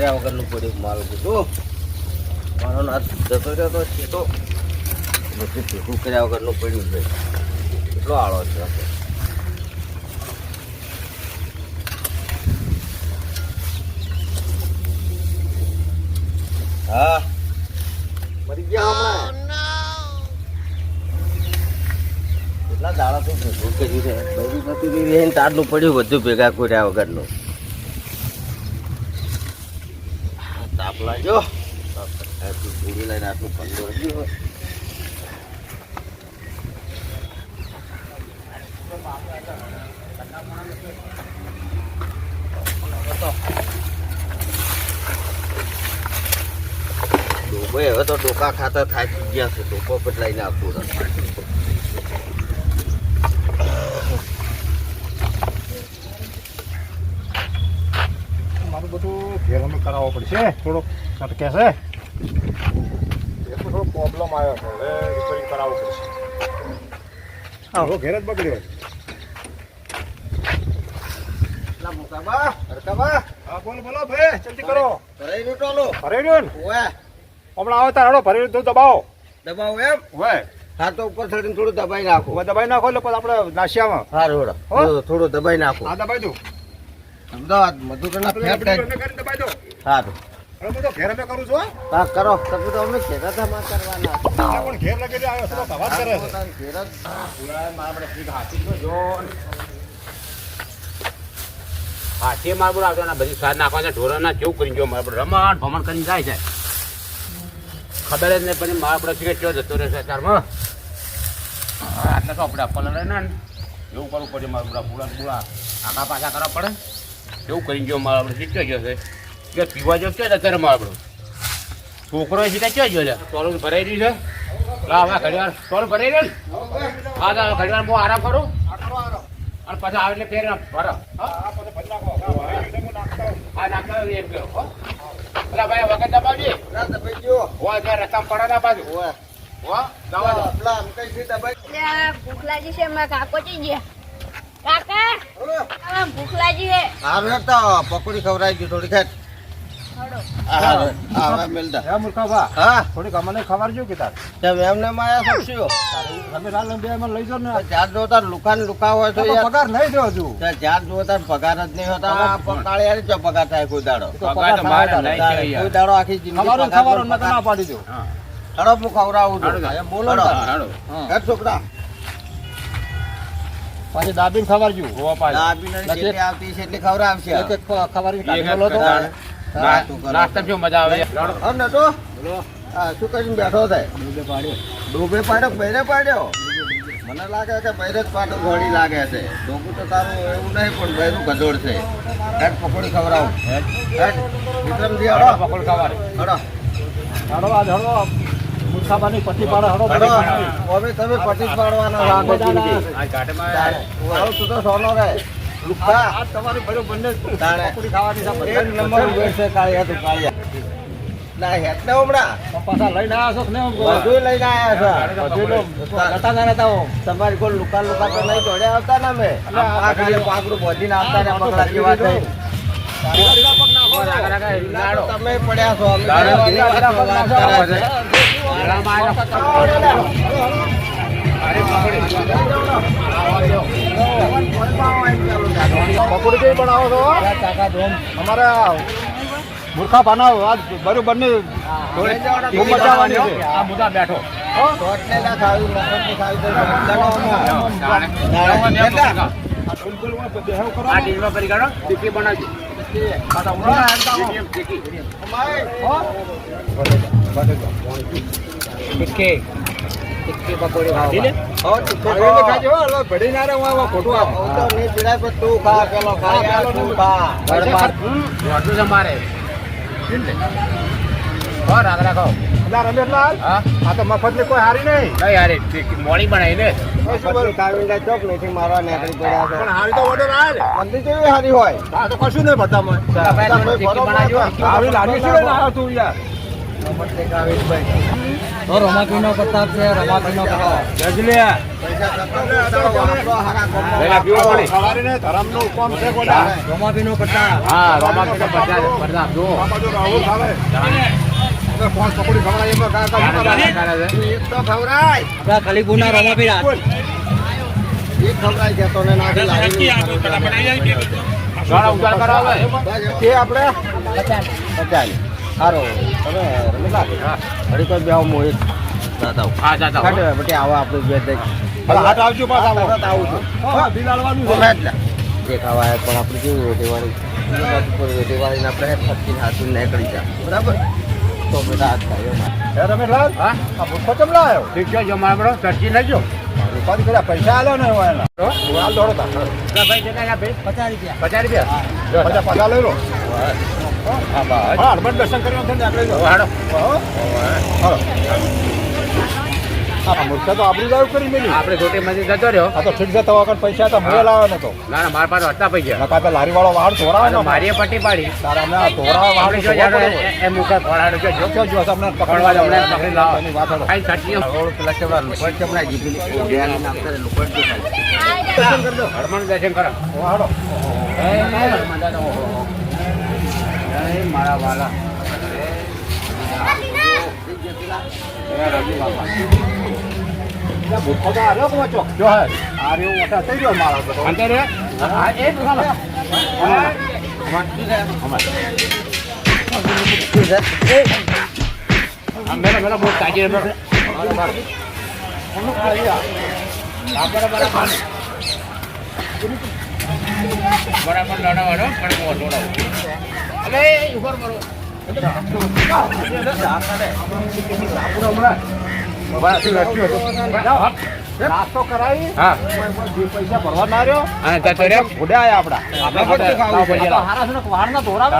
કર્યા વગરનું પડ્યું માલ બધું મારો નાથ જતો રહ્યો તો છે તો બધું ભેગું કર્યા વગરનું પડ્યું છે. એટલો આળો છે હા. મરી ગયા હમણાં? કેટલા દાડા તો ભેગું કર્યું છે? બધી રહીને તારનું પડ્યું બધું ભેગા કર્યા વગરનું. લાગ્યો આટલું પૂરી લઈને આટલું પંદર ગયું ડોબે હવે તો ડોકા ખાતા થાકી ગયા છે ડોકો બદલાઈને આપવું છે મારું અમે કરાવવો પડશે. થોડોક સટકે છે. એ થોડો પ્રોબ્લેમ આવ્યો છે. હવે રિપેરિંગ કરાવવો પડશે. હા ઘેર જ બગડ્યો દબાવો. દબાવ એમ? હવે હા તો ઉપર થોડું દબાઈ નાખો. દબાઈ નાખો એટલે આપડે આપણે નાશિયામાં હા? થોડું દબાઈ નાખો. હા દબાઈ દો અમદાવાદ મધુકરના ના ફેટ દો. હા કરું તમે તો અમને કહેતા હતા માં કરવાના પણ ઘેર લગેલી આવ્યો અવાજ કરે ઘેર જ આપણે હાથી તો જો. હાથી માર બોલ આવતો ને બધી સાર નાખવા ઢોરાના કેવું કરીને જો મારે રમણ ભમણ કરીને જાય છે. ખબર જ નહીં પણ મારા આપણે સિગરેટ ચો જતો રહેશે અત્યારમાં આટલે તો આપણે આપવા લડે ને. એવું કરવું પડે મારા બધા પૂરા પૂરા આખા પાછા કરવા પડે. એવું કરીને જો મારા આપણે શીખ્યો ગયો છે. કે પીવા જો ક્યાં અત્યારે મારા આપણો. છોકરો સીધા ક્યાં ગયો છે? ટોલું ભરાઈ રહ્યું છે. હા હવે ઘડીવાર ટોલ ભરાઈ રહ્યો ને હા તો ઘડીવાર બહુ હું આરામ કરું? અને પછી આવે એટલે ફેર ભરો. હા? હા, નાખતા એમ કહો. હો? પેલા ભાઈ વગર દબાવજે દબાઈ ગયો. હોય ત્યાં રસ્તામાં પડે ના હો છે દબાઈ? ભૂખ લાગી છે એમાં કાકો ચી ગયા? કાકા હલો. ભૂખ લાગી હા. તો પકોડી ખવડાવી ગયું થોડી ખેત હળો હા રે. હા હવે મેલતા હે મૂર્ખાભા હા. થોડીક અમને ખબર કે તાર. એમને માયા શું? તમે રાત બે મને લઈ જાઓ ને. જ્યાં જો તાર લુકાન લુકા હોય તો તો પગાર નહીં દો હજુ. જ્યાં જો તાર પગાર જ નહીં હોતા પકાળે યાર જો પગાર થાય કોઈ દાડો? પગાર. કોઈ દાડો આખી જિંદગી ખબર પગાર ના પાડી હું. ખવડાવું બોલો છોકરા. પાછી દાબીને ખવડાવજો. હોવા પાછી. દાબીને આવતી છે એટલી ખવડાવશે. એક એક ખવડાવી કાઢી લો તો. ના- તું. નાસ્તા શું મજા આવે. હા નટો. હા શું કરીને બેઠો થાય. ડૂબે પાડ્યો. ડૂબે પાડ્યો પહેરે પાડ્યો? મને લાગે કે પહેરે જ પાડો ઘોડી લાગે છે. ડોકું તો તારું એવું નહીં પણ બૈરું ગજોડ છે. હેડ પકોડી ખવડાવું. હેડ. વિક્રમજી હડો. પકોડ ખાવા હડો. હાડો આ હાડો. મૂર્ખાભાની પટ્ટી પાડો, હરો હડો હવે તમે પટ્ટી પાડવાના રાખો આ આવો તું સોનો રે? આજ તમારી ભર્યો બંને. પકોડી ખાવાની છે એક નંબર છે કાળિયા તો કાળિયા ના હેત ને હમણાં. પાછા લઈને આવ્યા છો કે બધું લઈને આવ્યા છે. નતા ના નતા તમારી કોઈ લુકા લુકા તો નહીં તોડ્યા આવતા ને અમે? આ ખાલી પાકડું બોધીને આવતા ને બગડા જેવા થઈ તમે પડ્યા છો. બનાવો છો અમારે મૂર્ખા પાના આજ બરું બંને ધૂમ છે બેઠો બનાવી ના બનાવજો પાછા ઉડા હેડતા આવો. ટીકી, ટીકી. અમાય. હો? ટીકી. ટીકી પકોડી ખાવા. હો, તીખો ભાઈને ખાઓ. ખાજો, અલો ભડી ના રે હું આવા ખોટું આ હું તો ને જીરા પર તું ખા, પેલો ખા, યાર, તું ખા. ઘરમાં. દોઢું છે મારે હો રાગ ખાવ અલા, રમેશલાલ, હા આ તો મફતની કોઈ હારી નહીં નહીં હારી ટીકી મોડી બનાવી ને મફતની ચોક નથી મારવા નીકળી પડ્યા છે. પણ હારી તો ઓર્ડર આવે મંદિર જેવી હારી હોય આ તો કશું નહીં ભાઈ તમે ટીકી બનાવજો શું તું યાર ખાવી. તો રમાકીનો પ્રતાપ છે રમાકીનો પ્રતાપ. ગજલિયા. તો રમાપીનો પ્રતાપ. હા રોમાપીનો પ્રતાપ. પ્રતાપ જો કરે છે એક તો ખવડાય આપણા કલીપુરના રમાપી રાત એક ખવડાય છે તો ને નાખી લાવી કરાવે કે આપણે પચાસ. સારો. તમે રમેશા હા. ઘડી કોઈ બે હું એક. દાદા હા જાતા હો. કાઢે બટે આવો આપણે બે દઈ હાથ આવજો આવો. હા, છે. જ. જે પણ આપણે કેવું રોટીવાળી રોટીવાળીને આપણે હેઠ ફટકીને હાથું નીકળી જાય બરાબર? તો બધા હાથ થાય હે રમેશલાલ હા? આ ભૂખો કેમ લાયો ઠીક છે જો ચર્ચી લેજો રૂપાથી કર્યા પૈસા આલો ને હાલ દોડો તા. પચાસ રૂપિયા. પચાસ રૂપિયા? પૈસા લઈ લો. હા બસ. હા દર્શન કર્યો છે ને આપણે હાડો હાલો હા મૂર્ખા તો આબરૂ દાવ કરી મેલી. આપણે છોટી મંદિર જતો રહ્યો. આ તો ઠીક છે તો પૈસા તો મોએ લાવ્યો નતો ના ના મારા પાસે હતા પૈસા. નકા તો લારી વાળો વાહન ધોરાવે ને મારીએ પટ્ટી પાડી. તારા અમે આ વાહન જો એ- એ મુખે જો. જો જો જો તમને દો, હમણાં પકડી લાવો. એની વાત હળો. ખાઈ ચટણી રોડ પેલા કેવડા લુકડ ચમડા જીભી ઓડિયાની નામ કરે લુકડ જો ખાલી. હનુમાન દર્શન કરો ઓ એ હનુમાન દાદા ઓહો ઓહો. એ મારા વાલા. મૂર્ખો તો આર્યો પહોંચો જો હે આર્યો મોટા થઈ ગયો મારો તો અંતે રે હા એ દુકાન મેરા મેરા બહુ તાજી રે બરાબર લડાવાડો પણ મોટો લડાવો અલે ઉપર મારો નાસ્તો કરાવી. હા. પૈસા ભરવા ના રહ્યો. અને રે ભૂડે આયા આપડા. હારા છે વાહન ના ધોરાવે.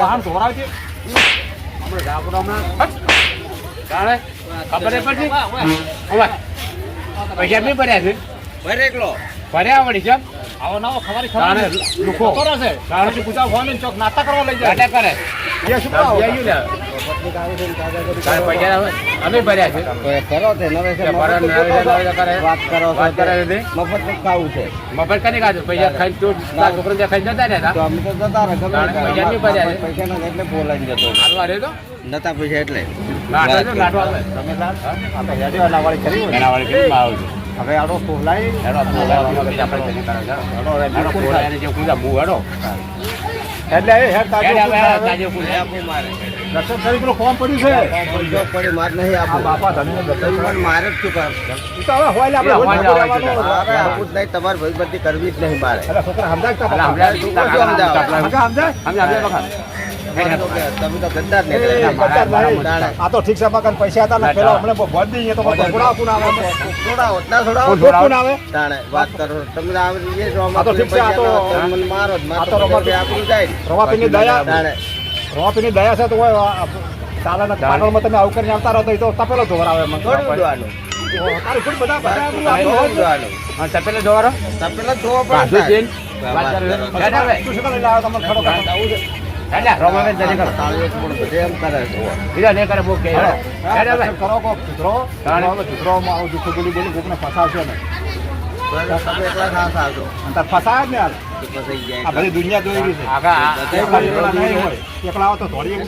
વાહન ખબર એ પૈસા બી ભર્યા છે? ભરે એકલો. ભર્યા વળી છે? આવો નવો ખવારી તાણે ખવારી. લુખો. છે તાણે. પછી પૂછા ફોન ચોક નાસ્તા કરવા લઈ જાય. કરે. એ શું પૈસા અમે ભર્યા છે કરો તે નવે છે, તે ભરે ને નવે છે, નવે છે કરે. વાત કરો વાત કરે છે મફત ખાવું છે. મફત કરી ખાધું પૈસા ખાઈને તું તારા ત્યાં ખાઈને જતા રહ્યા તો અમે તો જતા રહે ગમે તાણે તે. પૈસા નહીં ભર્યા પૈસા નથી એટલે બોલાઈને જતો. હાલવા તો. નતા પૈસા એટલે. હવે આડો સોલાઈ આપણે જે હેડો એટલે એ હેડ તાજો દર્શન કરી નું ફોર્મ પડ્યું છે? જો પડી માર નહીં આપો બાપા ધન્ય દર્શન પણ મારે જ શું કર તો હવે હોય આપણે આપવું જ નહીં તમારે ભાઈબંધી કરવી જ નહીં મારે. છોકરા સમજાય સમજાય અલા, બાપા? હમણાં તું તારા શું સમજાવે? કાપલા- સમજા- સમજાય? તમે તો કે- તમે તો ગદ્દાર નીકળે. બધા મારા- નહીં. તાણે. આ તો ઠીક છે મગન પૈસા હતા ને પેલા ના. ભોજ દઈએ તો પછી કોણ આવે. છોડાવો ના છોડાવો કોણ આવે. તાણે વાત કરો. તમે આમ એ જો તો ઠીક છે, આ તો- તમે મારો આ તો તો રમત- પછી આપણું જાય. રવાપીની દયા તાણે રવાપીની દયા છે તો હોય પાટણમાં તમે આવું કરીને આવતા રહો તો એ તો તપેલો મને થોડું જ પડે જઈને વાત વાત કરો. હેડ હવે. તું શું કરે લાવ્યો તમને ખડો કાઢો. હેડ લે, રોમાબેન જલ્દી કરો. તાળીઓ પણ બધે એમ કરે બીજા નહીં કરે, બહુ કહે. હેડો. હેડ હવે. દર્શન કરો કોક સુધરો સુધરોમાં આવું જુઠ્ઠું બોલી બોલી કોકને ફસાવશો ને ફસાય જ ને આ બધી દુનિયા જોઈ રહી છે એકલા આવો તો થોડી